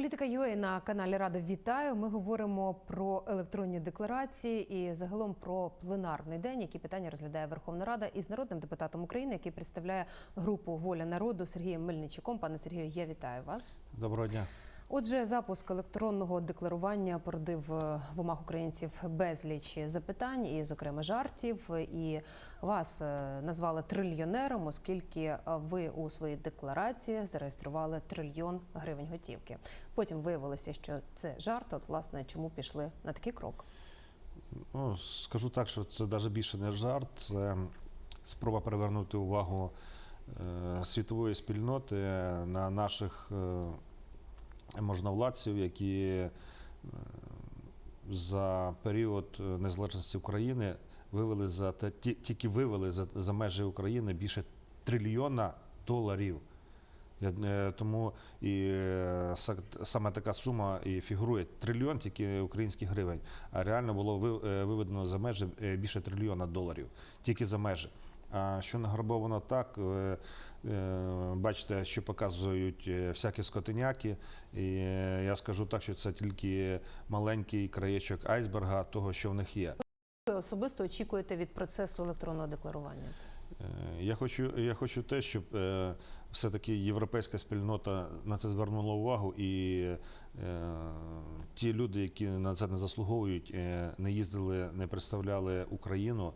Політика ЮЕ на каналі Рада вітаю. Ми говоримо про електронні декларації і загалом про пленарний день, які питання розглядає Верховна Рада із народним депутатом України, який представляє групу Воля народу Сергієм Мельничуком. Пане Сергію, я вітаю вас. Доброго дня. Отже, запуск електронного декларування породив е, в умах українців безліч запитань і, зокрема, жартів. І вас е, назвали трильйонером, оскільки е, ви у своїй декларації зареєстрували трильйон гривень готівки. Потім виявилося, що це жарт. От, власне, чому пішли на такий крок? Ну, скажу так, що це навіть більше не жарт, це спроба привернути увагу світової спільноти на наших можновладців, які е, за період е, незалежності України вивели за тільки вивели за, за межі України більше трильйона доларів. Е, тому і саме така сума і фігурує трильйон тільки українських гривень, а реально було виведено за межі більше трильйона доларів, тільки за межі. А що награбовано так, е, е, бачите, що показують е, всякі скотиняки. І я скажу так, що це тільки маленький краєчок айсберга того, що в них є. Ви особисто очікуєте від процесу електронного декларування? Я хочу, я хочу те, щоб все-таки європейська спільнота на це звернула увагу, і ті люди, які на це не заслуговують, не їздили, не представляли Україну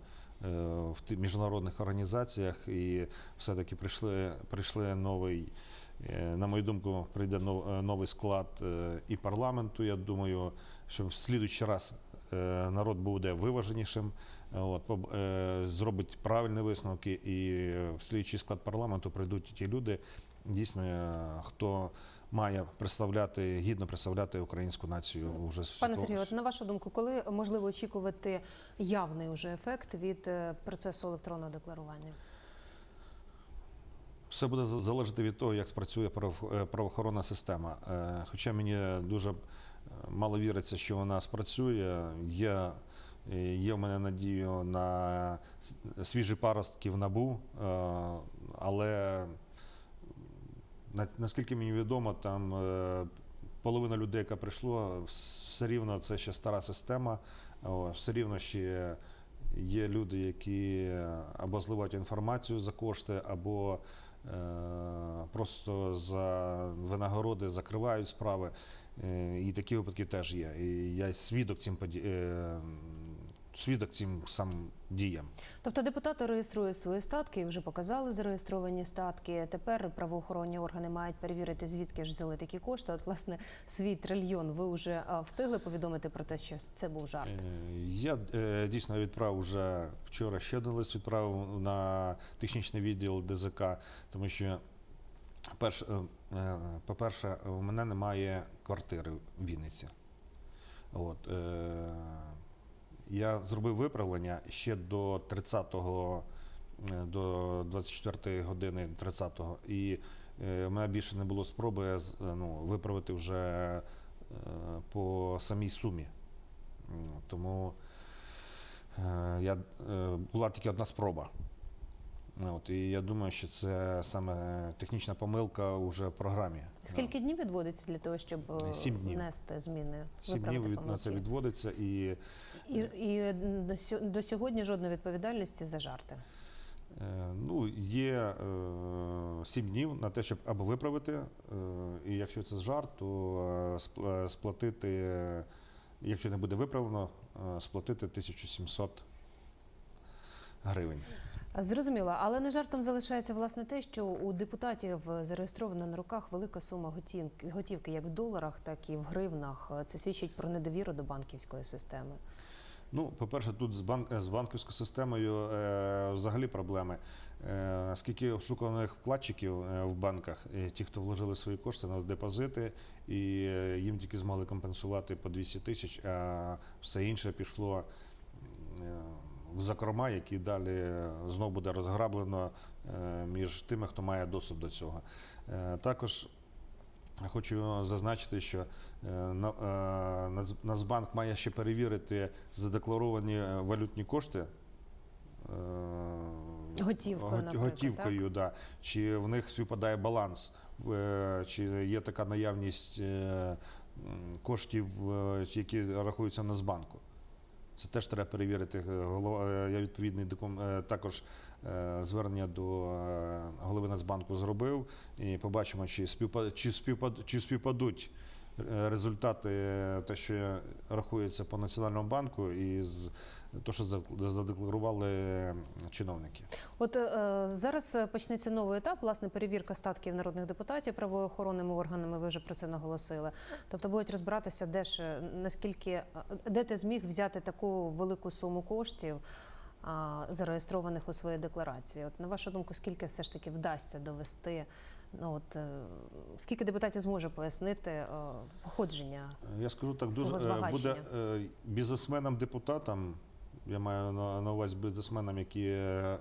в ті- міжнародних організаціях, і все-таки прийшли, прийшли новий. е, На мою думку, прийде е, новий склад е, і парламенту. Я думаю, що в слідуючий раз е, народ буде виваженішим, е, от, е, зробить правильні висновки, і в слідчий склад парламенту прийдуть ті люди, дійсно, е, хто має представляти, гідно представляти українську націю вже Пане Сергію, от на вашу думку, коли можливо очікувати явний уже ефект від е, процесу електронного декларування? Все буде залежати від того, як спрацює е, правоохоронна система. Хоча мені дуже мало віриться, що вона спрацює. Є, є в мене надію на свіжі паростки в набу, але наскільки мені відомо, там е, половина людей, яка прийшло, все рівно це ще стара система, все рівно ще є люди, які або зливають інформацію за кошти, або е, просто за винагороди закривають справи. Е, І такі випадки теж є. І я свідок цим поді- е, свідок цим сам діям. Тобто депутати реєструють свої статки і вже показали зареєстровані статки. Тепер правоохоронні органи мають перевірити, звідки ж взяли такі кошти. От, власне, свій трильйон ви вже встигли повідомити про те, що це був жарт. Е, Я е, дійсно відправив вже вчора ще один лист відправив на технічний відділ ДЗК, тому що, е, по-перше, у мене немає квартири в Вінниці. От, е, я зробив виправлення ще до 30-го, е, до 24-ї години 30-го, і е, в мене більше не було спроби е, ну, виправити вже по самій сумі. Тому я, була тільки одна спроба. От, і я думаю, що це саме технічна помилка вже в програмі. Скільки днів відводиться для того, щоб е, Сім днів. внести зміни? Сім днів від, на це відводиться, і І, і до сьогодні жодної відповідальності за жарти. е, ну, є е, сім днів на те, щоб або виправити, е, і якщо це жарт, то е, сп- е, сплатити, е, якщо не буде виправлено, е, сплатити 1700 гривень. Зрозуміло, але не жартом залишається власне те, що у депутатів зареєстровано на руках велика сума готівки, готівки як в доларах, так і в гривнах. Це свідчить про недовіру до банківської системи. Ну, по-перше, тут з, банк, з банківською системою е, взагалі проблеми. Е, скільки ошуканих вкладчиків е, в банках, ті, хто вложили свої кошти на депозити, і е, їм тільки змогли компенсувати по 200 тисяч, а все інше пішло е, в закрома, які далі знов буде розграблено е, між тими, хто має доступ до цього. Е, також Хочу зазначити, що е, на- е, Нац- Нацбанк має ще перевірити задекларовані е, валютні кошти. е, Готівкою, наприклад, готівкою, да, чи в них співпадає баланс е, чи є така наявність е, коштів, е, які рахуються Нацбанку. Це теж треба перевірити. Е, Голова, е, я відповідний докум, е, також е, звернення до голови Нацбанку зробив і побачимо, чи, співпа, чи, співпад, чи співпадуть результати, те, що рахується по Національному банку, і з те, що задекларували чиновники. От е, зараз е, почнеться новий етап, власне, перевірка статків народних депутатів правоохоронними органами. Ви вже про це наголосили. Тобто будуть розбиратися, де ж е, наскільки е, де ти зміг взяти таку велику суму коштів. Зареєстрованих у своїй декларації. От на вашу думку, скільки все ж таки вдасться довести? Ну от скільки депутатів зможе пояснити походження? Я скажу так, дуже буде бізнесменам-депутатам, я маю на, увазі бізнесменам, які е,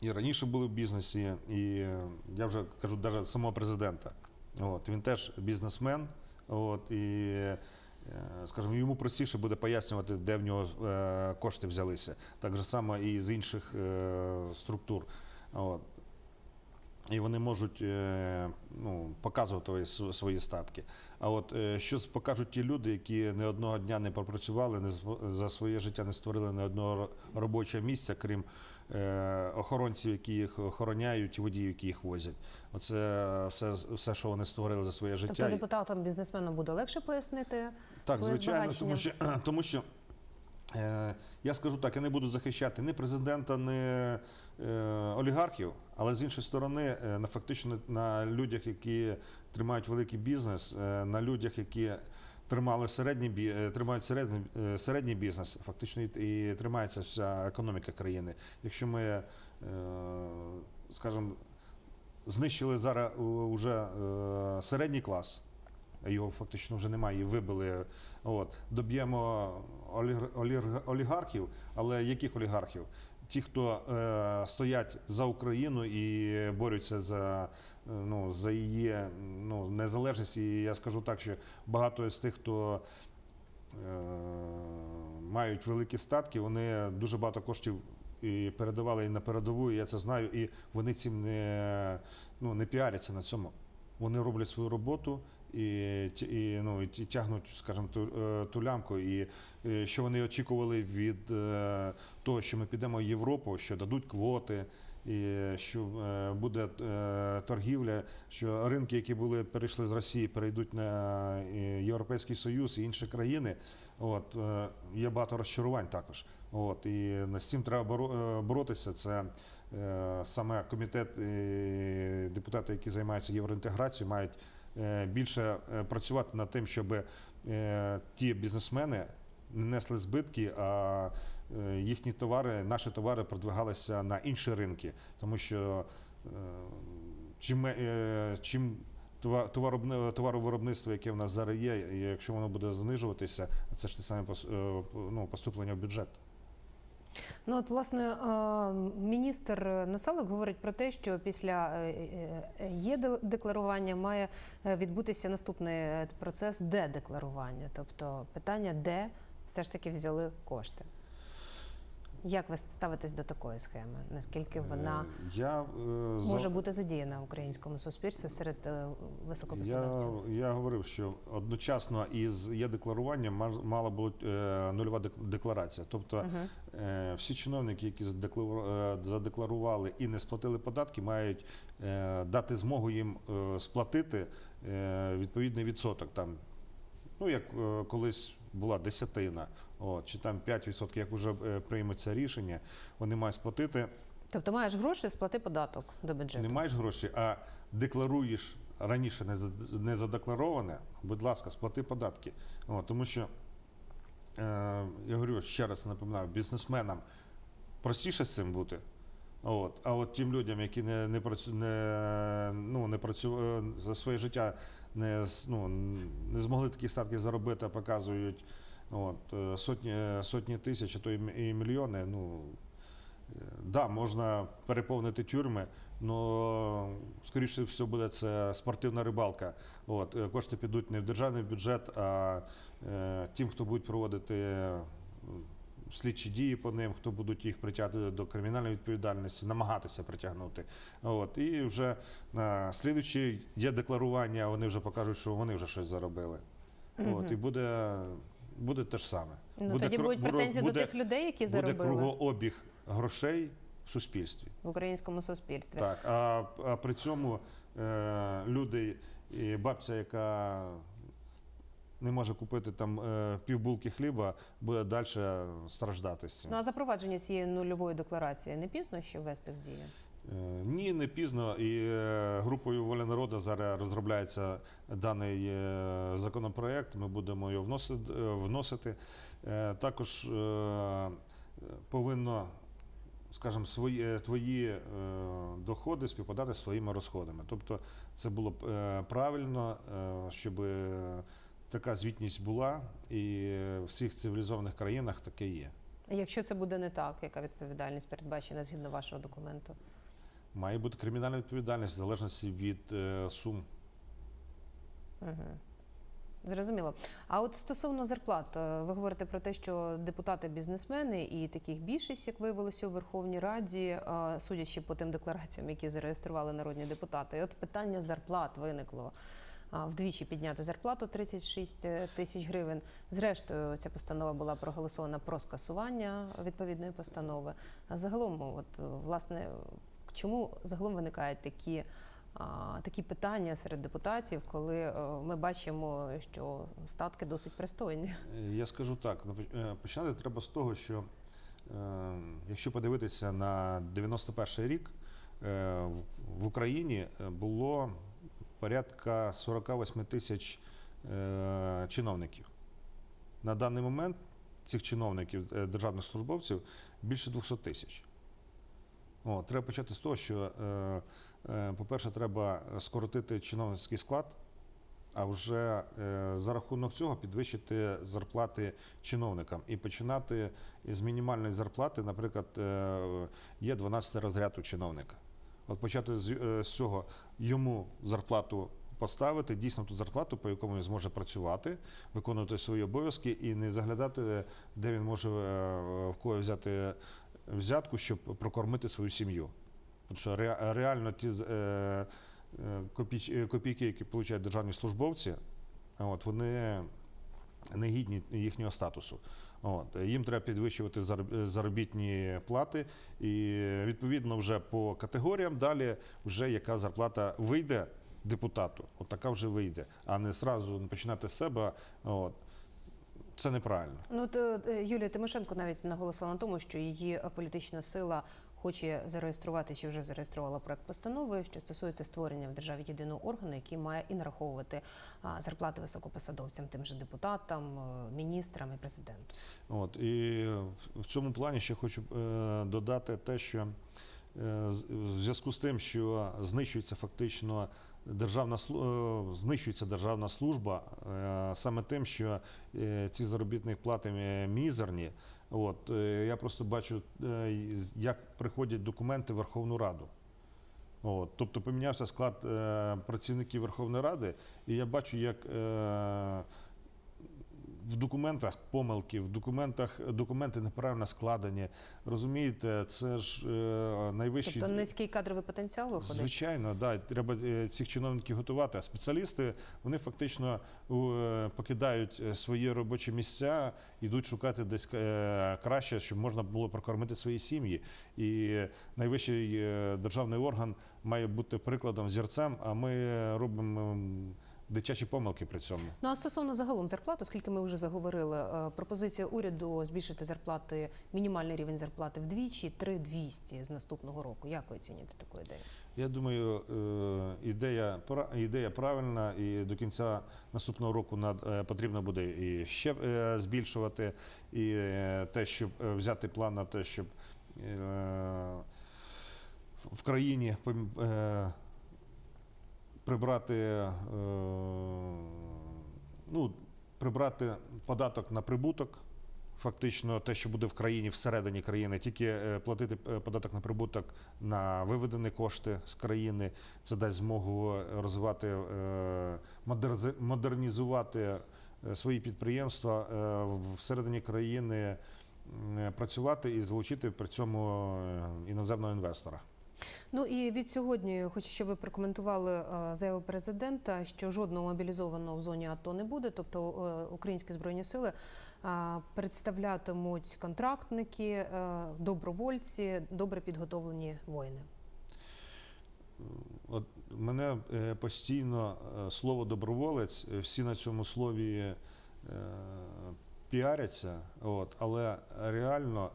і раніше були в бізнесі, і я вже кажу, навіть самого президента. От, він теж бізнесмен, от, і, е, скажімо, йому простіше буде пояснювати, де в нього е, кошти взялися. Так же само і з інших структур. От. І вони можуть е, ну, показувати свої статки. А от е, що покажуть ті люди, які не одного дня не пропрацювали, не за своє життя не створили ні одного ро- робочого місця, крім е, охоронців, які їх охороняють, водіїв, які їх возять. Оце все, все, що вони створили за своє життя. Тобто депутатам бізнесменам буде легше пояснити Так, своє звичайно, тому що, тому що я скажу так, я не буду захищати ні президента, ні олігархів, але з іншої сторони, е, на фактично на людях, які тримають великий бізнес, е, на людях, які тримали середній е, тримають середній, е, середній бізнес, фактично і, тримається вся економіка країни. Якщо ми, е, скажімо, знищили зараз вже середній клас, його фактично вже немає, і вибили. От. Доб'ємо оліг- оліг- олігархів, але яких олігархів? Ті, хто е, стоять за Україну і борються за, е, ну, за її ну, незалежність. І я скажу так, що багато з тих, хто е, мають великі статки, вони дуже багато коштів і передавали і на передову, і я це знаю, і вони цим не, ну, не піаряться на цьому. Вони роблять свою роботу і, і, ну, і тягнуть, скажімо, ту, е, ту лямку. І е, що вони очікували від е, того, що ми підемо в Європу, що дадуть квоти. І що буде торгівля, що ринки, які були перейшли з Росії, перейдуть на Європейський Союз і інші країни. От є багато розчарувань також. От і з цим треба боро- боротися. Це саме комітет і депутати, які займаються євроінтеграцією, мають більше е, працювати над тим, щоб е, ті бізнесмени не несли збитки, а е, їхні товари, наші товари продвигалися на інші ринки, тому що е, чим, е, чим товаровиробництво, яке в нас зараз є, якщо воно буде знижуватися, це ж те саме е, ну, поступлення в бюджет. Ну от власне е, міністр Насалик говорить про те, що після е, е, є декларування має відбутися наступний процес, де декларування, тобто питання, де все ж таки взяли кошти. Як ви ставитесь до такої схеми? Наскільки вона Е, я, е, за- може бути задіяна в українському суспільстві серед е, Я, високопосадовців? я говорив, що одночасно із є декларуванням мала бути е, нульова дек- декларація. Тобто е, всі чиновники, які задеклару- задекларували і не сплатили податки, мають дати змогу їм сплатити відповідний відсоток. Там, ну, як колись була десятина, от, чи там 5%, як вже е, прийметься рішення, вони мають сплатити. Тобто маєш гроші, сплати податок до бюджету. Не маєш грошей, а декларуєш раніше не не задеклароване, будь ласка, сплати податки. О, тому що, е, я говорю ще раз напоминаю, бізнесменам простіше з цим бути. От. А от тим людям, які не, не, працю, не, ну, не працю, е, за своє життя не, ну, не змогли такі статки заробити, а показують от, е, сотні, сотні тисяч, а то і мільйони. Ну, е, да, можна переповнити тюрми, але скоріше всього буде це спортивна рибалка. От, е, кошти підуть не в державний бюджет, а е, тим, хто будуть проводити е, слідчі дії по ним, хто будуть їх притягти до кримінальної відповідальності, намагатися притягнути. От і вже на слідуючі є декларування, вони вже покажуть, що вони вже щось заробили. От і буде, буде те ж саме. Ну буде тоді будуть претензії буде- до тих людей, які Буде кругообіг грошей в суспільстві. в українському суспільстві. Так, а, а при цьому е, люди, і бабця, яка не може купити там е, півбулки хліба, буде далі страждати з цим. Ну а запровадження цієї нульової декларації не пізно ще ввести в дію? Е, Ні, не пізно. І е, групою воля народу зараз розробляється даний законопроект. Ми будемо його вносити. Також повинно, скажімо, свої твої доходи співпадати з своїми розходами. Тобто, це було б правильно, щоб така звітність була, і в всіх цивілізованих країнах таке є. Якщо це буде не так, яка відповідальність передбачена згідно вашого документу? Має бути кримінальна відповідальність в залежності від е, сум. Угу. Зрозуміло. А от стосовно зарплат, е, ви говорите про те, що депутати бізнесмени і таких більшість, як виявилося у Верховній Раді, е, судячи по тим деклараціям, які зареєстрували народні депутати, і от питання зарплат виникло. Вдвічі підняти зарплату 36 тисяч гривень. Зрештою, ця постанова була проголосована про скасування відповідної постанови. Загалом, от е, власне, чому загалом виникають такі такі питання серед депутатів, коли е, ми бачимо, що статки досить пристойні. Е, Я скажу так: ну, е, починати треба з того, що е, якщо подивитися на 91 рік, е, в- Україні е, було порядка 48 тисяч е, чиновників. На даний момент цих чиновників, е, державних службовців, більше 200 тисяч. О, треба почати з того, що, е, по-перше, треба скоротити чиновницький склад, а вже за рахунок цього підвищити зарплати чиновникам і починати з мінімальної зарплати, наприклад, є 12 розряд у чиновника. От почати з, е, з цього йому зарплату поставити, дійсно ту зарплату, по якому він зможе працювати, виконувати свої обов'язки і не заглядати, де він може е, в кого взяти взятку, щоб прокормити свою сім'ю. Тому що ре- реально ті е, копійки, які отримують державні службовці, от, вони не гідні їхнього статусу. От, їм треба підвищувати зароб- заробітні плати, і відповідно вже по категоріям далі вже яка зарплата вийде депутату, от така вже вийде, а не зразу починати з себе. От. Це неправильно. Ну от, е, Юлія Тимошенко навіть наголосила на тому, що її політична сила хоче зареєструвати чи вже зареєструвала проект постанови, що стосується створення в державі єдиного органу, який має і нараховувати зарплати високопосадовцям, тим же депутатам, е, міністрам і президенту. От, і в цьому плані ще хочу е, додати те, що е, в зв'язку з тим, що знищується фактично державна знищується державна служба саме тим, що ці заробітні плати мізерні. От, е, я просто бачу, е, як приходять документи в Верховну Раду. От, тобто помінявся склад е, працівників Верховної Ради, і я бачу, як в документах помилки, в документах документи неправильно складені. Розумієте, це ж е, найвищий. Тобто низький кадровий потенціал виходить. Звичайно, да, треба е, цих чиновників готувати. А спеціалісти вони фактично е, покидають е, свої робочі місця, йдуть шукати десь краще, щоб можна було прокормити свої сім'ї. І найвищий державний орган має бути прикладом, зірцем, а ми робимо дитячі помилки при цьому. Ну а стосовно загалом зарплат, оскільки ми вже заговорили, е, пропозиція уряду збільшити зарплати, мінімальний рівень зарплати вдвічі, 3200 з наступного року. Як ви оцінюєте таку ідею? Я думаю, е, ідея ідея правильна, і до кінця наступного року е, потрібно буде і ще збільшувати, і те, щоб взяти план на те, щоб в країні прибрати, е, ну, прибрати податок на прибуток. Фактично, те, що буде в країні всередині країни, тільки е, платити е, податок на прибуток на виведені кошти з країни, це дасть змогу розвивати, модернізувати свої підприємства всередині країни. працювати і залучити при цьому іноземного інвестора. Ну і від сьогодні хочу, щоб ви прокоментували е, заяву президента, що жодного мобілізованого в зоні АТО не буде. Тобто е, українські збройні сили е, представлятимуть контрактники, добровольці, добре підготовлені воїни. От мене постійно слово доброволець, всі на цьому слові піаряться, от, але реально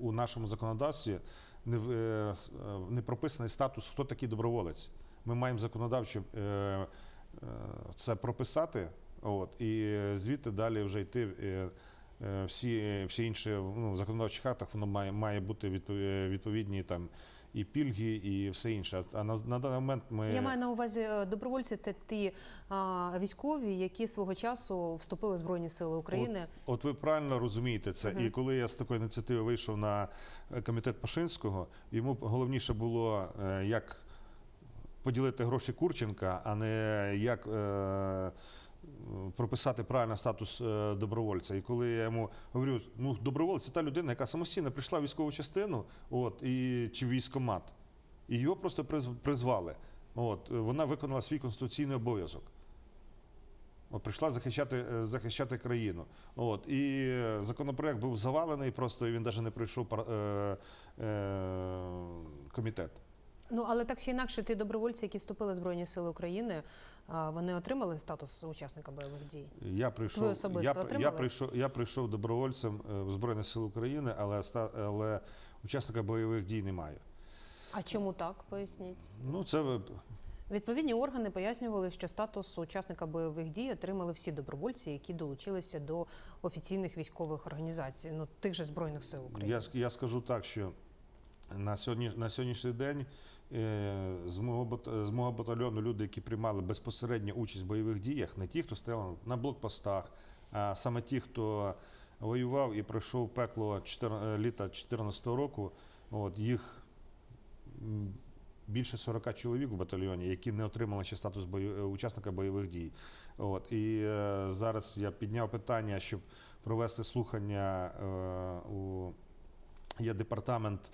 у нашому законодавстві не, е, е, не прописаний статус, хто такий доброволець. Ми маємо законодавчо е, це прописати, от, і звідти далі вже йти. Всі, всі інші ну, в законодавчих актах воно має, має бути відпов- відповідні там і пільги, і все інше. А на, на даний момент ми Я маю на увазі е, добровольці. Це ті а, військові, які свого часу вступили в збройні сили України. От ви правильно розумієте це. Мгм. І коли я з такої ініціативи вийшов на е, комітет Пашинського, йому головніше було е, як поділити гроші Курченка, а не як. е, Прописати правильно статус е, добровольця. І коли я йому говорю, ну доброволець це та людина, яка самостійно прийшла в військову частину, от і чи в військкомат, і його просто призв- призвали. От вона виконала свій конституційний обов'язок. От прийшла захищати, е, захищати країну. От і е, законопроект був завалений, просто він навіть не пройшов е, е, комітет. Ну але так чи інакше, ті добровольці, які вступили в збройні сили України, вони отримали статус учасника бойових дій. Я прийшов, особисто я, я, прийшов, я прийшов добровольцем е, в Збройних сил України, але, але учасника бойових дій немає. А чому так? Поясніть. Ну, це Відповідні органи пояснювали, що статус учасника бойових дій отримали всі добровольці, які долучилися до офіційних військових організацій, ну тих же збройних сил України. Я, я скажу так, що на, сьогодні, на сьогоднішній день е, з, мого, з мого батальйону люди, які приймали безпосередню участь в бойових діях, не ті, хто стояв на блокпостах, а саме ті, хто воював і пройшов пекло 4, е, літа 2014 року, от, їх більше 40 чоловік в батальйоні, які не отримали ще статус бою, е, учасника бойових дій. От, і е, зараз я підняв питання, щоб провести слухання е, у є департамент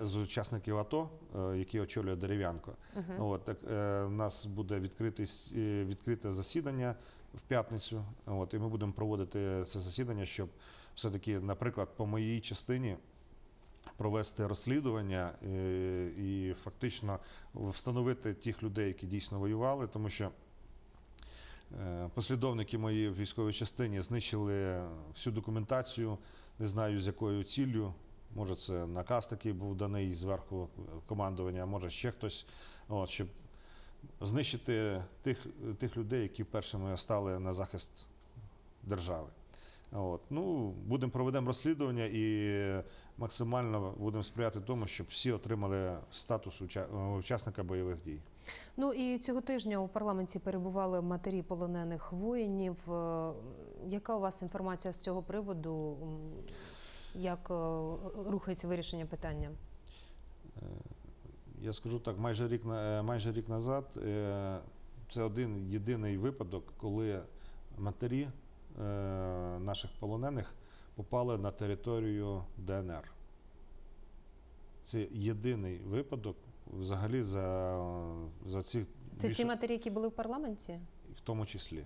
з учасників АТО, е, який очолює Дерев'янко. Мгм. От так е, у нас буде відкритий с- е, відкрите засідання в п'ятницю. От і ми будемо проводити це засідання, щоб все-таки, наприклад, по моїй частині. Провести розслідування е, і фактично встановити тих людей, які дійсно воювали, тому що е, послідовники мої в військовій частині знищили всю документацію, не знаю з якою ціллю. Може, це наказ такий був даний зверху командування, а може ще хтось, от, щоб знищити тих, тих людей, які першими стали на захист держави. От. Ну, будемо проведемо розслідування і максимально будемо сприяти тому, щоб всі отримали статус уча- учасника бойових дій. Ну і цього тижня у парламенті перебували матері полонених воїнів. Е, Яка у вас інформація з цього приводу? Як е, рухається вирішення питання? Е, Я скажу так, майже рік, е, майже рік назад це один єдиний випадок, коли матері наших полонених попали на територію ДНР. Це єдиний випадок взагалі за, за ці Це більше- ці матері, які були в парламенті? в тому числі.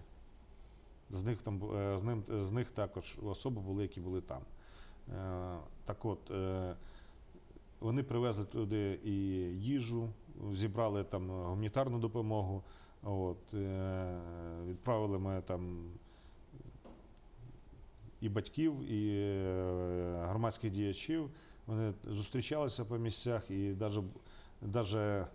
З них, там, з, ним, з них також особи були, які були там. Е, Так от, е, вони привезли туди і їжу, зібрали там гуманітарну допомогу. От, е, відправили ми там і батьків, і громадських діячів. Вони зустрічалися по місцях і навіть,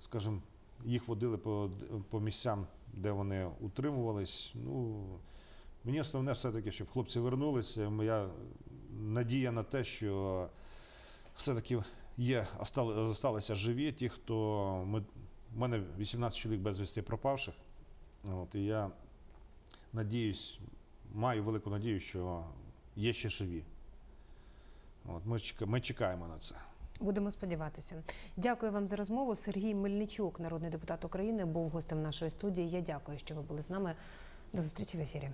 скажімо, їх водили по, по місцям, де вони утримувались. Ну, мені основне все-таки, щоб хлопці вернулися. Моя надія на те, що все-таки є, залишилися живі ті, хто ми, в мене 18 чоловік безвісти пропавших. От, і я надіюсь, маю велику надію, що є ще живі. От, ми, ми чекаємо на це. Будемо сподіватися. Дякую вам за розмову. Сергій Мельничук, народний депутат України, був гостем нашої студії. Я дякую, що ви були з нами. До зустрічі в ефірі.